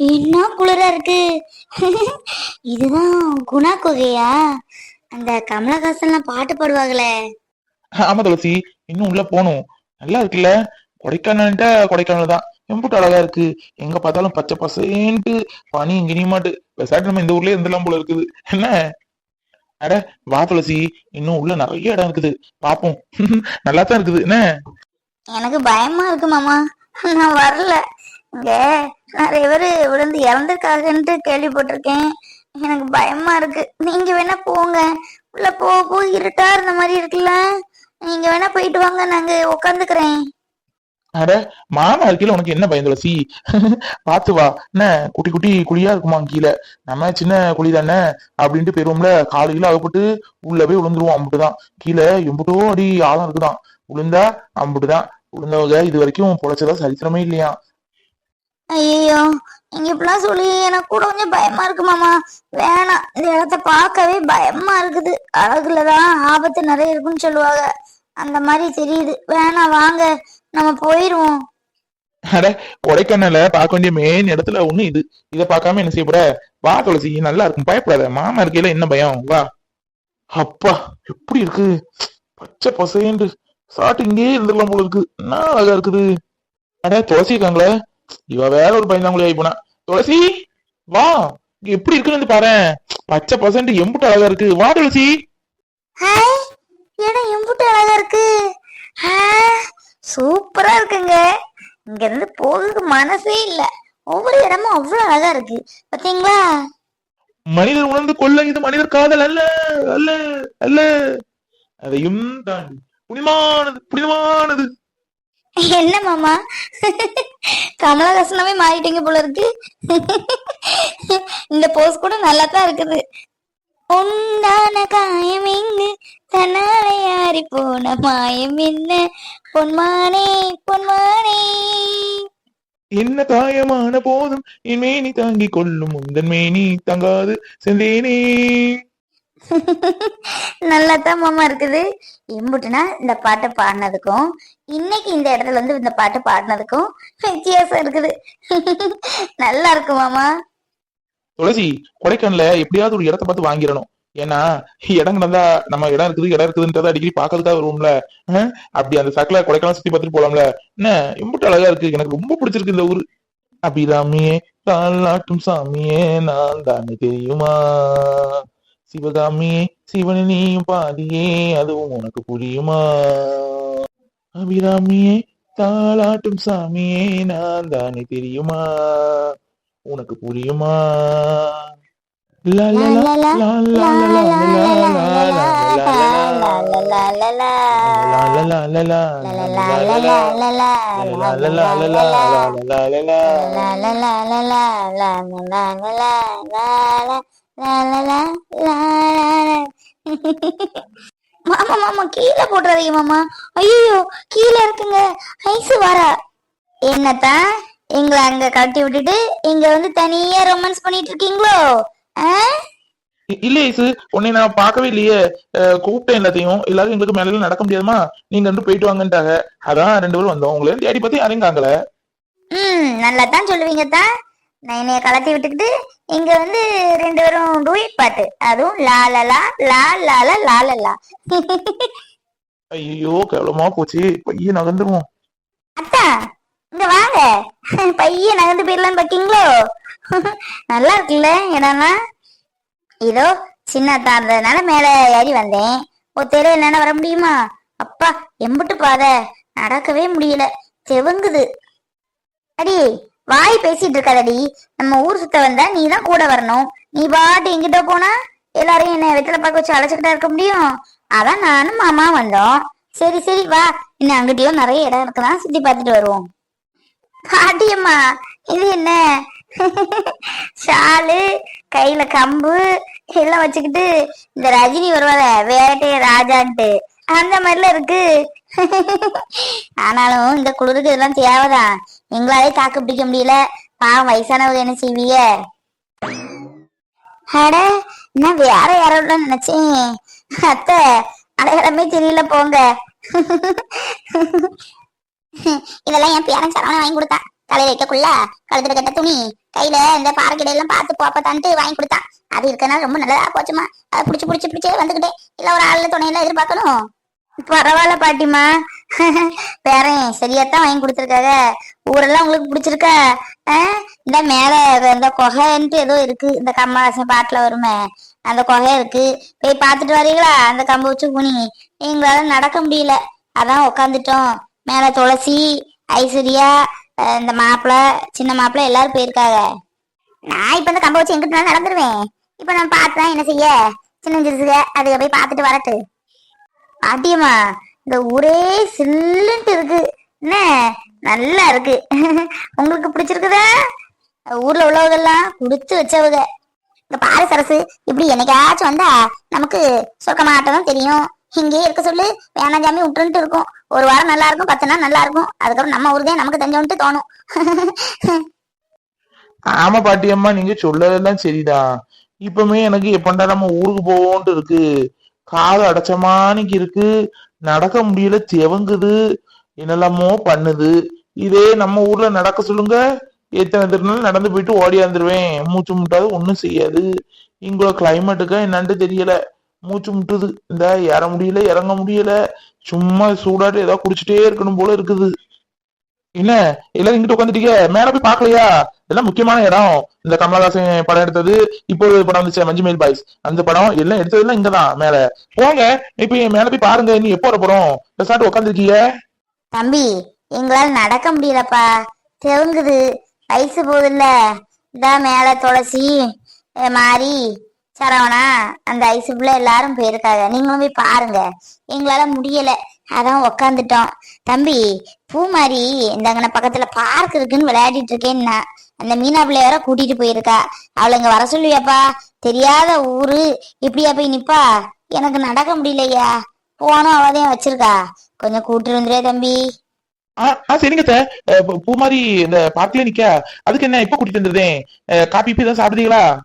என்ன குளிரா இருக்கு. இதுதான் குணா குகையா அந்த கமலஹாசன்லாம் பாட்டு பாடுவாங்களே. ஆமா துளசி இன்னும் உள்ள போகணும். நல்லா இருக்குல்ல? கொடைக்கானல்ட்ட கொடைக்கானல் தான். எம்புட்டு அழகா இருக்கு. எங்க பார்த்தாலும் பச்சை பசேன்ட்டு பனி இங்கினியுமாட்டு பெசாட்டு நம்ம இந்த ஊர்லயே இருந்தெல்லாம் போல இருக்குது. என்ன? அட வா துளசி. இன்னும் உள்ள நிறைய இடம் இருக்குது. பாப்போம். நல்லா தான் இருக்குது. என்ன? எனக்கு பயமா இருக்கு மாமா. நான் வரல. இங்க நிறைய பேர் விழுந்து இறந்துருக்காங்கன்ட்டு கேள்விப்பட்டிருக்கேன். எனக்கு பயமா இருக்கு. நீங்க வேணா போங்க. உள்ள போக போக இருட்டா இருந்த மாதிரி இருக்குல்ல. நீங்க வேணா போயிட்டு வாங்க நாங்க உட்காந்துக்கிறேன் அட மாமா இருக்கையில உனக்கு என்ன பயம் துளசி? பாத்து வா. என்ன குட்டி குட்டி குழியா இருக்குமா கீழே? நம்ம சின்ன குழி தானே? அப்படின்ட்டு போயிருவோம்ல காலையில அகப்பட்டு உள்ள போய் விழுந்துருவோம் அம்புட்டுதான். கீழே எம்புட்டோ அடி ஆழம் இருக்குதான். விழுந்தா அம்புட்டுதான். விழுந்தவங்க இது வரைக்கும் பொழைச்சதா சரித்திரமே இல்லையா ஐயோ நீங்க இப்படிலாம் சொல்லி எனக்கு கூட கொஞ்சம் பயமா இருக்கு மாமா. வேணாம் இந்த இடத்த பார்க்கவே பயமா இருக்குது. அழகுலதான் ஆபத்து நிறைய இருக்குன்னு சொல்லுவாங்க. அந்த மாதிரி தெரியுது. வேணாம் வாங்க. நம்ம போயிருவோம். அட கொடைக்கானல பார்க்க வேண்டிய மெயின் இடத்துல ஒண்ணு இது. இதை பார்க்காம என்ன செய்யப்பட வா துளசி நல்லா இருக்கும். பயப்படாத. மாமா இருக்கையில என்ன பயம்? வா. அப்பா எப்படி இருக்கு? பச்சை பசேண்டு சாட்டு இங்கேயே இருந்துக்கலாம் போல இருக்கு. என்ன அழகா இருக்குது. அட துளசி இருக்காங்களே. இவ வேற ஒரு பயந்தாங்குழி ஆகி போனா. துளசி வா. இங்க எப்படி இருக்குன்னு பாரு பச்சை பசண்டு எம்புட்டு அழகா இருக்கு. வா துளசி. ஹாய். இடம் எம்புட்டு அழகா இருக்கு. சூப்பரா இருக்குங்க. இங்க இருந்து போகிறதுக்கு மனசே இல்ல. ஒவ்வொரு இடமும் அவ்வளவு அழகா இருக்கு. பாத்தீங்களா? மனிதர் உணர்ந்து கொள்ள இது மனிதர் காதல் அல்ல அல்ல அல்ல. அதையும் தாண்டி புனிதமானது புனிதமானது. என்ன மாமா? கமலஹாசனாவே மாறிட்டீங்க போல இருக்கு. இந்த போஸ் கூட நல்லா தான் இருக்குது. உண்டான காயம் எங்கு தன்னால யாரி போன மாயம் என்ன? பொன்மானே பொன்மானே. என்ன காயமான போதும் என் மேனி தாங்கிக் கொள்ளும் உந்தன் மேனி தங்காது செந்தேனே நல்லா தான் மாமா இருக்குது. எம்புட்டுனா இந்த பாட்டை பாடினதுக்கும் இன்னைக்கு இந்த இடத்துல வந்து இந்த பாட்டு பாடினதுக்கும் வித்தியாசம் இருக்குது. நல்லா இருக்கு மாமா. துளசி கொடைக்கானல எப்படியாவது ஒரு இடத்த பார்த்து வாங்கிடணும். ஏன்னா இடம் கிடந்தா நம்ம இடம் இருக்குது இடம் இருக்குதுன்றத அடிக்கடி பாக்கிறதுக்காக வருவோம்ல. அப்படி அந்த சக்கல கொடைக்கானல் சுத்தி பார்த்துட்டு போலாம்ல. என்ன எம்பிட்டு அழகா இருக்கு. எனக்கு ரொம்ப பிடிச்சிருக்கு இந்த ஊரு. அபிராமியே தாளாட்டும் சாமியே நான் தானே தெரியுமா? சிவகாமியே சிவனே பாதியே அதுவும் உனக்கு புரியுமா? அபிராமியே தாளாட்டும் சாமியே நான் தானே தெரியுமா உனக்கு புரியுமா மாமா மாமா கீழே போட்டுறாதீங்க மாமா. ஐயோ கீழே இருக்குங்க. ஐசு வர. என்னத்தான் எங்களை அங்க கட்டி விட்டுட்டு இங்க வந்து தனியா ரொமான்ஸ் பண்ணிட்டு இருக்கீங்களோ? இல்ல ஐசு. உன்னை நான் பார்க்கவே இல்லையே. கூப்பிட்டேன் எல்லாத்தையும். எல்லாரும் எங்களுக்கு மேலே நடக்க முடியாதுமா? நீங்க ரெண்டு போயிட்டு வாங்கன்ட்டாங்க. அதான் ரெண்டு பேரும் வந்தோம். உங்களை தேடி பத்தி அறிந்தாங்களே ம் நல்லா தான் சொல்லுவீங்க தான் நான் என்னைய கலத்தி விட்டுக்கிட்டு இங்க வந்து ரெண்டு பேரும் டூயட் பாட்டு. அதுவும் லாலலா லா லால லா ஐயோ கேவலமா போச்சு. பையன் நகர்ந்துருவோம். அத்தா இங்க வாங்க. பையன் நகர்ந்து போயிடலாம் பாக்கீங்களோ நல்லா இருக்குல்ல என்னன்னா ஏதோ சின்னத்தா இருந்ததுனால மேல ஏறி வந்தேன். ஒத்தையில என்னால வர முடியுமா? அப்பா எம்பிட்டு பாத. நடக்கவே முடியல. தெவங்குது அடி வாய் பேசிட்டு இருக்காதடி. நம்ம ஊர் சுத்த வந்தா நீ தான் கூட வரணும். நீ பாட்டு எங்கிட்ட போனா எல்லாரையும் என்ன வெத்தலை பார்க்க வச்சு அழைச்சிக்கிட்டா இருக்க முடியும். அதான் நானும் மாமா வந்தோம். சரி சரி வா. இன்னும் அங்கிட்டயும் நிறைய இடம் இருக்கலாம் சுத்தி பார்த்துட்டு வருவோம். பாட்டியம்மா இது என்ன? ஷாலு கையில கம்பு எல்லாம் வச்சுக்கிட்டு இந்த ரஜினி வருவாத வேட்டை ராஜான்ட்டு. அந்த மாதிரிலாம் இருக்கு. ஆனாலும் இந்த குளிருக்கு இதெல்லாம் தேவைதான். எங்களாலே தாக்கு பிடிக்க முடியல. பாவம் வயசானவங்க என்ன செய்வீங்க? அட நான் வேற யாரோட நினைச்சேன்? அத்தை அடையாளமே தெரியல போங்க. இதெல்லாம் என் பேரன் சரவணன் வாங்கி கொடுத்தான். தலையில வைக்கக்குள்ள கழுத்துல கட்ட துணி கையில இந்த பாறைக்கிட எல்லாம் பார்த்து போப்பத்தான்ட்டு வாங்கி கொடுத்தான். அது இருக்கனால ரொம்ப நல்லதா போச்சுமா. அதை புடிச்சு புடிச்சு பிடிச்சே வந்துகிட்டே இல்ல ஒரு ஆளுல துணையெல்லாம் எதிர்பார்க்கணும். பரவாயில்ல பாட்டிமா பேரன் சரியாத்தான் வாங்கி கொடுத்துருக்காங்க ஊரெல்லாம் உங்களுக்கு பிடிச்சிருக்கா? ஆ? இந்த மேல இந்த குகைன்ட்டு ஏதோ இருக்கு. இந்த கமலாசன் பாட்டுல வருமே. அந்த குகை இருக்கு. போய் பார்த்துட்டு வரீங்களா? அந்த கம்பு வச்சு குனி எங்களால நடக்க முடியல. அதான் உட்காந்துட்டோம் மேல துளசி ஐஸ்வர்யா இந்த மாப்பிள சின்ன மாப்பிள எல்லாரும் போயிருக்காங்க. நான் இப்ப இந்த கம்பை வச்சு எங்கிட்ட நடந்துருவேன். இப்ப நான் பார்த்தேன் என்ன செய்ய? சின்ன சிறுசுக அதுக்கு போய் பார்த்துட்டு வரட்டு. பாட்டியம்மா இந்த ஊரே சில்லுன்ட்டு இருக்கு. என்ன? நல்லா இருக்கு. உங்களுக்கு பிடிச்சிருக்குதா? ஊர்ல உள்ளவங்கெல்லாம் குடிச்சு வச்சவங்க. இந்த பாரு சரசு இப்படி என்னைக்காச்சும் வந்தா நமக்கு சொர்க்கமாட்டம் தெரியும். இங்கே இருக்க சொல்லு. வேணாம் ஜாமி விட்டுன்ட்டு இருக்கும். ஒரு வாரம் நல்லா இருக்கும் பத்து நாள் நல்லா இருக்கும். அதுக்கப்புறம் நம்ம ஊருதே நமக்கு தெரிஞ்சவன்ட்டு தோணும். ஆமா பாட்டியம்மா நீங்க சொல்லதெல்லாம் சரிதான். இப்பவுமே எனக்கு எப்பண்டா நம்ம ஊருக்கு போவோம்ட்டு இருக்கு. காது அடைச்சமானிக்கு இருக்கு. நடக்க முடியல செவங்குது என்னெல்லாமோ பண்ணுது. இதே நம்ம ஊர்ல நடக்க சொல்லுங்க. எத்தனை திருநாள் நடந்து போயிட்டு ஓடியாந்துருவேன் மூச்சு முட்டாது ஒன்றும் செய்யாது. இங்குள்ள கிளைமேட்டுக்கு என்னன்ட்டு தெரியல. மூச்சு முட்டுது. இந்த ஏற முடியல இறங்க முடியல. சும்மா சூடாட்டு ஏதாவது குடிச்சிட்டே இருக்கணும் போல இருக்குது. என்ன? எல்லாரும் இங்கிட்டு உட்காந்துட்டீங்க மேல போய் பாக்கலையா இதெல்லாம் முக்கியமான இடம். இந்த கமலஹாசன் படம் எடுத்தது இப்போ ஒரு படம் வந்துச்சு மஞ்சு மேல் பாய்ஸ். அந்த படம் எல்லாம் எடுத்ததெல்லாம் இங்கதான் மேல. போங்க இப்ப மேல போய் பாருங்க நீ எப்போ வர போறோம்? ரெசார்ட் உட்காந்துருக்கீங்க தம்பி எங்களால நடக்க முடியலப்பா. தெவுங்குது வயசு போகுதுல்ல. இதான் மேல துளசி மாறி மாரி சரவணா அந்த ஐசுக்குள்ள எல்லாரும் போயிருக்காங்க. நீங்களும் போய் பாருங்க. எங்களால முடியல. அதான் உக்காந்துட்டோம். தம்பி பூமாரி இந்த அங்கன பக்கத்துல பார்க் இருக்குன்னு விளையாடிட்டு இருக்கேன்னா அந்த மீனா வேற கூட்டிட்டு போயிருக்கா. அவளை இங்க வர சொல்லுவியாப்பா? தெரியாத ஊரு. இப்படியா போய் நிப்பா? எனக்கு நடக்க முடியலையா? போனோம் அவதையும் வச்சிருக்கா. கொஞ்சம் கூட்டிட்டு வந்துரு தம்பி. சரிங்க சார் பூ- மாதிரி இந்த பார்க்ல நிக்க. அதுக்கு என்ன இப்ப கூட்டிட்டு வந்துருந்தேன் காப்பி காபி தான் சாப்பிடுறீங்களா?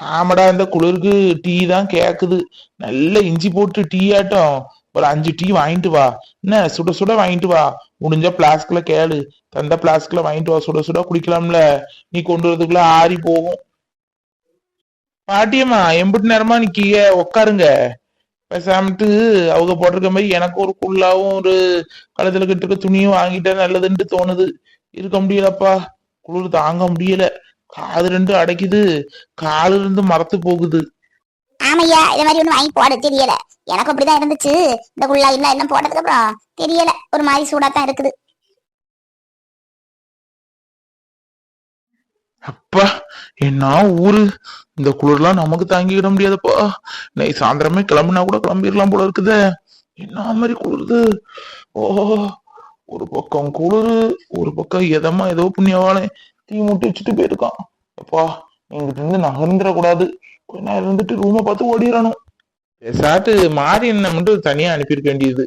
ஆமாடா இந்த குளிருக்கு டீ தான் கேக்குது. நல்ல இஞ்சி போட்டு டீ ஆட்டம். ஒரு அஞ்சு டீ வாங்கிட்டு வா. என்ன சுட சுட வாங்கிட்டு வா. முடிஞ்ச பிளாஸ்க்ல கேளு. தந்த பிளாஸ்க்ல வாங்கிட்டு வா. சுட சுட குடிக்கலாம்ல. நீ கொண்டு வரதுக்குள்ள ஆறி போகும். பாட்டியம்மா எம்பிட்டு நேரமா நிக்கீங்க உட்காருங்க பேசாமட்டு அவங்க போட்டிருக்க மாதிரி எனக்கு ஒரு குள்ளாவும் ஒரு கழுத்துல கட்டுக்க துணியும் வாங்கிட்டா நல்லதுன்ட்டு தோணுது. இருக்க முடியலப்பா. குளிர் தாங்க முடியல. காது ரெண்டும் அடைக்குது. காலு மரத்து போகுது. ஆமையா இது மாதிரி ஒண்ணு வாங்கி போட தெரியல. எனக்கு அப்படிதான் இருந்துச்சு. இந்த குள்ளா இல்ல என்ன போட்டதுக்கு அப்புறம் தெரியல. ஒரு மாதிரி சூடா தான் இருக்குது. அப்பா என்ன ஊரு? இந்த குளிர்லாம் நமக்கு தாங்கிக்கிட முடியாதப்பா. நை சாயந்தரமே கிளம்புனா கூட கிளம்பிடலாம் போல இருக்குது. என்ன மாதிரி குளிருது? ஓ ஒரு பக்கம் குளிரு ஒரு பக்கம் எதமா ஏதோ புண்ணியவாளே. தீ மூட்டி வச்சுட்டு போயிருக்கான். அப்பா இங்கிட்ட இருந்து நகர்ந்துட கூடாது கொஞ்ச நேரம் இருந்துட்டு ரூமை பார்த்து ஓடிடணும். பேசாட்டு மாறி என்ன மட்டும் தனியா அனுப்பியிருக்க வேண்டியது.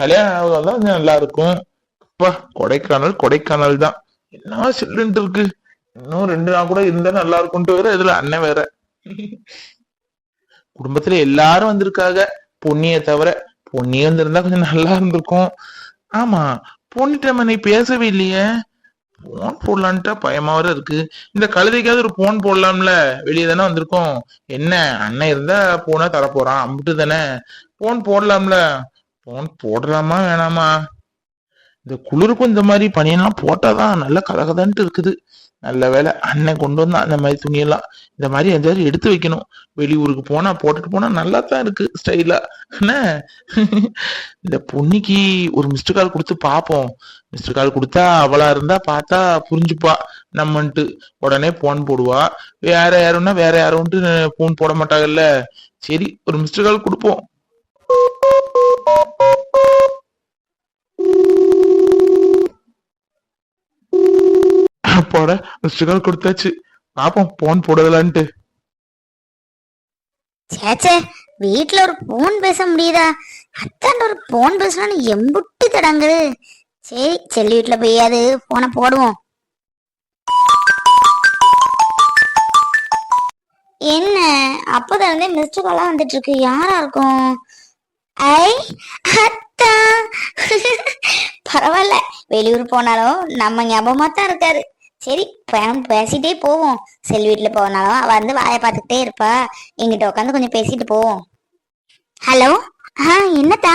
கல்யாணம் ஆகுதான் தான் நல்லா இருக்கும். அப்பா கொடைக்கானல் கொடைக்கானல் தான். என்ன சில்லுன்ட்டு இருக்கு. இன்னும் ரெண்டு நாள் கூட இருந்தா நல்லா இருக்கும்ட்டு வேற இதுல அண்ணன் வேற. குடும்பத்துல எல்லாரும் வந்திருக்காங்க. பொன்னிய தவிர பொன்னி வந்திருந்தா கொஞ்சம் நல்லா இருந்திருக்கும். ஆமா பொன்னிட்ட மனை பேசவே இல்லையே. போன் போடலான்ட்டா பயமா வேற இருக்கு. இந்த கழுதைக்காவது ஒரு போன் போடலாம்ல. வெளியே தானே வந்திருக்கோம். என்ன அண்ணன் இருந்தா போனா தரப்போறான். அம்பிட்டு தானே. போன் போடலாம்ல. போன் போடலாமா வேணாமா? இந்த குளிருக்கும் இந்த மாதிரி பனியெல்லாம் போட்டாதான் நல்ல கதகதன்ட்டு இருக்குது. நல்ல வேலை அண்ணன் கொண்டு வந்தான் அந்த மாதிரி துணியெல்லாம் இந்த மாதிரி எதாவது எடுத்து வைக்கணும். வெளியூருக்கு போனா போட்டுட்டு போனா நல்லா தான் இருக்கு ஸ்டைலா என்ன இந்த பொன்னிக்கு ஒரு மிஸ்டு கால் கொடுத்து பார்ப்போம் மிஸ்டு கால் கொடுத்தா அவளா இருந்தா பார்த்தா புரிஞ்சுப்பா. நம்மன்ட்டு. உடனே போன் போடுவா. வேற யாருன்னா வேற யாருன்ட்டு போன் போட மாட்டாங்கல்ல. சரி ஒரு மிஸ்டு கால் கொடுப்போம். போட மிஸ்டு கொடுத்தாச்சு. பாப்போம் போன் போடுதலான்ட்டு. சேச்சே வீட்ல ஒரு போன் பேச முடியுதா? அத்தாண்ட ஒரு போன் பேசணும்னு எம்புட்டு தடங்குது சரி செல்லி வீட்டுல போயாது போனை போடுவோம். என்ன? அப்பதான் இருந்தே மிஸ்டர் காலா வந்துட்டு இருக்கு யாரா இருக்கும்? ஐ அத்தா. பரவாயில்ல. வெளியூர் போனாலும் நம்ம ஞாபகமா தான் இருக்காரு. சரி பே- பேசிட்டே போவோம். செல் வீட்டுல போனாலும் அவ வந்து வாயை பார்த்துக்கிட்டே இருப்பா. எங்கிட்ட உட்காந்து கொஞ்சம் பேசிட்டு போவோம். ஹலோ? ஆ என்னத்தா?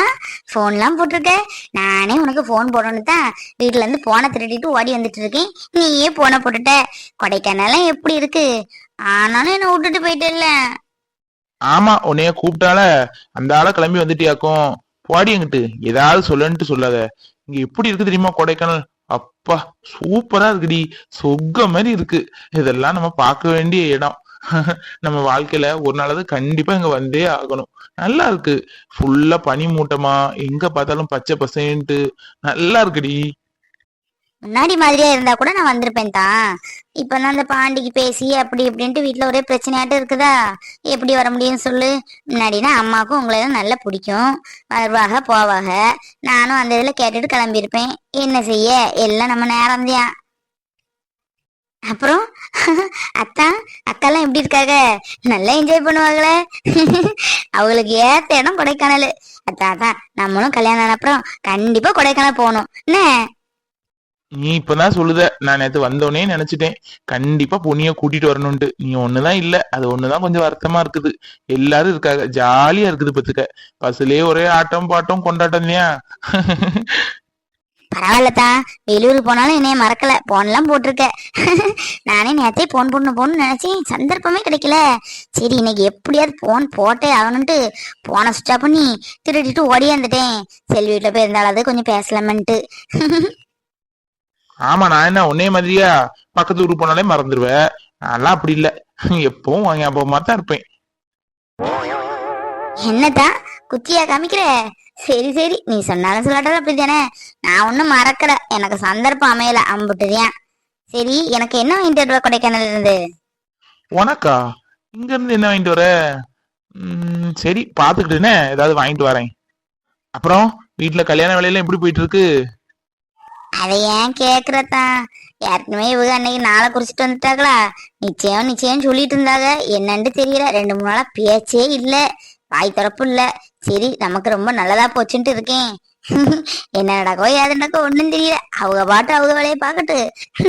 ஃபோன்லாம் போட்டிருக்க. நானே உனக்கு ஃபோன் போடணும் தான் வீட்டிலேருந்து போனை திருடிட்டு ஓடி வந்துட்டு இருக்கேன். நீயே போனை போட்டுட்ட. கொடைக்கானலாம் எப்படி இருக்கு? ஆனாலும் என்ன விட்டுட்டு போயிட்டேல்ல ஆமா உன்னைய கூப்பிட்டால அந்த ஆள கிளம்பி வந்துட்டியாக்கும். போடி எங்கிட்டு ஏதாவது சொல்லுன்ட்டு சொல்லாத. இங்க எப்படி இருக்கு தெரியுமா கொடைக்கானல்? அப்பா சூப்பரா இருக்குடி. சொர்க்க மாதிரி இருக்கு. இதெல்லாம் நம்ம பார்க்க வேண்டிய இடம். நம்ம வாழ்க்கையில ஒரு நாளாவது கண்டிப்பா இங்க வந்தே ஆகணும். நல்லா இருக்கு. ஃபுல்லா பனி மூட்டமா எங்க பார்த்தாலும் பச்சை பசேன்ட்டு. நல்லா இருக்குடி. முன்னாடி மாதிரியா இருந்தா கூட நான் வந்திருப்பேன் தான். இப்ப தான் அந்த பாண்டிக்கு பேசி அப்படி இப்படின்ட்டு வீட்டுல ஒரே பிரச்சனையாட்டம் இருக்குதா? எப்படி வர முடியும்னு சொல்லு. முன்னாடினா அம்மாவுக்கும் உங்களை நல்லா பிடிக்கும். வருவாக போவாக. நானும் அந்த இதுல கேட்டுட்டு கிளம்பியிருப்பேன். என்ன செய்ய? எல்லாம் நம்ம நேரம் அப்புறம்? அத்தா அக்காலாம் எப்படி இருக்காங்க? நல்லா என்ஜாய் பண்ணுவாங்களே. அவங்களுக்கு ஏத்த இடம் கொடைக்கானல். அத்தா அதான் நம்மளும் கல்யாணம் ஆன அப்புறம் கண்டிப்பா கொடைக்கானல் போகணும். என்ன? நீ இப்பதான் சொல்லுத. நான் நேத்து வந்தோடனே நினைச்சிட்டேன். கண்டிப்பா பொண்ணிய கூட்டிட்டு வரணும்ட்டு நீ ஒண்ணுதான் இல்ல. அது ஒண்ணுதான் கொஞ்சம் வருத்தமா இருக்குது. எல்லாரும் இருக்காங்க. ஜாலியா இருக்குது பத்துக்க. பஸ்லயே ஒரே ஆட்டம் பாட்டம் கொண்டாட்டம் இல்லையா? பரவாயில்லத்தா வெளியூர் போனாலும் என்னைய மறக்கல. போன்லாம் போட்டிருக்க. நானே நேத்தே போன் பண்ணு போன்னு நினைச்சேன் சந்தர்ப்பமே கிடைக்கல. சரி இன்னைக்கு எப்படியாவது போன் போட்டே ஆகணும்ட்டு போனை சுவிட்ச் பண்ணி திருடிட்டு ஓடியாந்துட்டேன் செல் வீட்டில் போய் இருந்தாலும் கொஞ்சம் பேசலாமன்ட்டு. ஆமா நான் என்ன உன்னே மாதிரியா பக்கத்து ஊருக்கு போனாலே மறந்துடுவேன் நான்லாம் அப்படி இல்ல. எப்பவும் வாங்க ஞாபகமா தான் இருப்பேன். என்னத்தா குத்தியா காமிக்கிற? சரி சரி. நீ சொன்னாலும் சொல்லாட்டாலும் அப்படித்தானே? நான் ஒன்னும் மறக்கல. எனக்கு சந்தர்ப்பம் அமையல அம்புட்டுதான். சரி எனக்கு என்ன வாங்கிட்டு வருவா கொடைக்கானல் இருந்து? உனக்கா? இங்க இருந்து என்ன வாங்கிட்டு வர? சரி பாத்துக்கிட்டுனே ஏதாவது வாங்கிட்டு வரேன். அப்புறம் வீட்டுல கல்யாண வேலையெல்லாம் எப்படி போயிட்டு இருக்கு? அதை ஏன் கேக்குறதான் ஏற்கனவே இவங்க அன்னைக்கு நாளை குறிச்சிட்டு வந்துட்டாங்களா நிச்சயம் நிச்சயம் சொல்லிட்டு இருந்தாங்க. என்னன்னு தெரியல. ரெண்டு மூணு நாளா பேச்சே இல்ல. வாய் திறப்பு இல்ல. சரி நமக்கு ரொம்ப நல்லதா போச்சுன்ட்டு இருக்கேன். என்ன நடக்கோ ஏது நடக்கோ ஒண்ணும் தெரியல. அவங்க பாட்டு அவங்க வேலையை பார்க்கட்டு.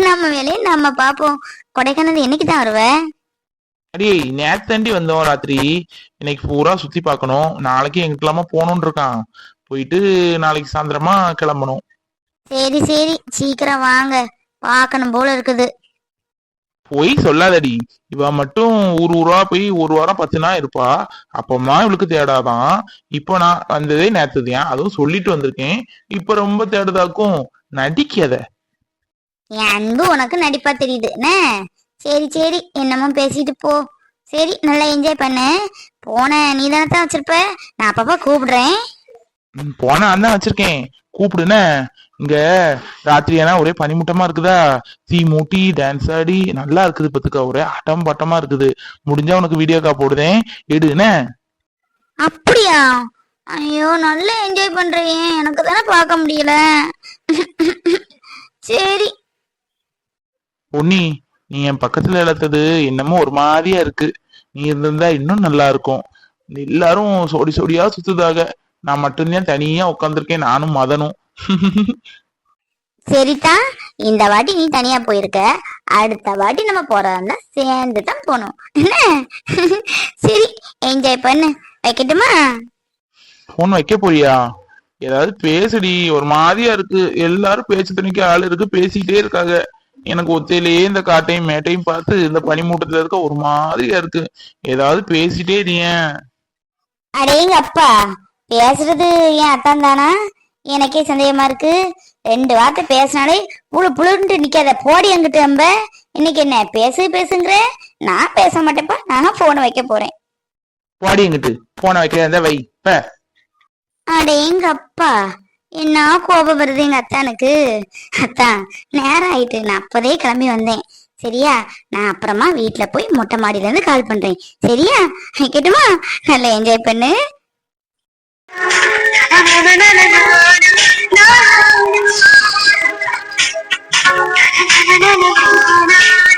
நம்ம வேலையை நம்ம பார்ப்போம். கொடைக்கானல் என்னைக்கு தான் வருவ? அடி நேத்தண்டி வந்தோம் ராத்திரி. இன்னைக்கு பூரா சுத்தி பார்க்கணும். நாளைக்கு எங்கிட்டலாமா போகணும்னு இருக்கான். போயிட்டு நாளைக்கு சாயந்தரமா கிளம்பணும். சரி சரி. சீக்கிரம் வாங்க. பார்க்கணும் போல இருக்குது. போய் சொல்லாதடி. இவ மட்டும் ஊர் ஊரா போய் ஒரு வாரம் பத்து நாள் இருப்பா. அப்பமா இவளுக்கு தேடாதான். இப்போ நான் வந்ததே நேத்துதான். அதுவும் சொல்லிட்டு வந்திருக்கேன். இப்ப ரொம்ப தேடுதாக்கும். நடிக்காத. என் அன்பு உனக்கு நடிப்பா தெரியுது என்ன? சரி சரி. என்னமோ பேசிட்டு போ. சரி நல்லா என்ஜாய் பண்ணு. போன நீ தானே வச்சிருப்ப? நான் அப்பப்ப கூப்பிடுறேன். போனா தான் வச்சிருக்கேன். கூப்பிடுன இங்க ராத்திரி ஏன்னா ஒரே பனிமூட்டமா இருக்குதா? தீ மூட்டி டான்ஸ் ஆடி நல்லா இருக்குது பத்துக்கா ஒரே ஆட்டம் பாட்டமா இருக்குது. முடிஞ்சா உனக்கு வீடியோ கா போடுதேன். எடுன. அப்படியா? ஐயோ நல்லா என்ஜாய் பண்றேன் எனக்கு தானே பார்க்க முடியல. சரி. பொன்னி நீ என் பக்கத்துல இழத்தது என்னமோ ஒரு மாதிரியா இருக்கு. நீ இருந்திருந்தா இன்னும் நல்லா இருக்கும். எல்லாரும் சோடி சோடியா சுத்துதாக நான் மட்டும்தான் தனியா உட்காந்துருக்கேன் நானும் மதனும். சரிதா இந்த வாட்டி நீ தனியா போயிருக்க. அடுத்த வாட்டி நம்ம போறதா சேர்ந்து தான் போகணும் என்ன? சரி என்ஜாய் பண்ணு. வைக்கட்டுமா? போன் வைக்க போறியா? ஏதாவது பேசுடி ஒரு மாதிரியா இருக்கு. எல்லாரும் பேச்சு துணிக்கு ஆள் இருக்கு பேசிக்கிட்டே இருக்காங்க. எனக்கு ஒத்தையிலேயே இந்த காட்டையும் மேட்டையும் பார்த்து இந்த பனிமூட்டத்துல இருக்க ஒரு மாதிரியா இருக்கு. ஏதாவது பேசிட்டே இருயேன் அடேங்க அப்பா பேசுறது ஏன் அத்தான் தானா? எனக்கே சந்தேகமா இருக்கு. ரெண்டு வார்த்தை பேசினாலே புழு புழுன்ட்டு நிக்காத. போடி அங்கிட்டு நம்ம இன்னைக்கு என்ன பேசு பேசுங்கிற? நான் பேச மாட்டேப்பா நான் போனை வைக்க போறேன். வாடி எங்கிட்டு போன வைக்கிறதா இருந்தா வை. ப. அடேங்க அப்பா? என்ன கோபம் வருது எங்க அத்தானுக்கு? அத்தான் நேரம் ஆயிட்டு. நான் அப்பதே கிளம்பி வந்தேன். சரியா? நான் அப்புறமா வீட்ல போய் மொட்டை மாடியில இருந்து கால் பண்றேன். சரியா? வைக்கட்டுமா நல்லா என்ஜாய் பண்ணு. Na na na na na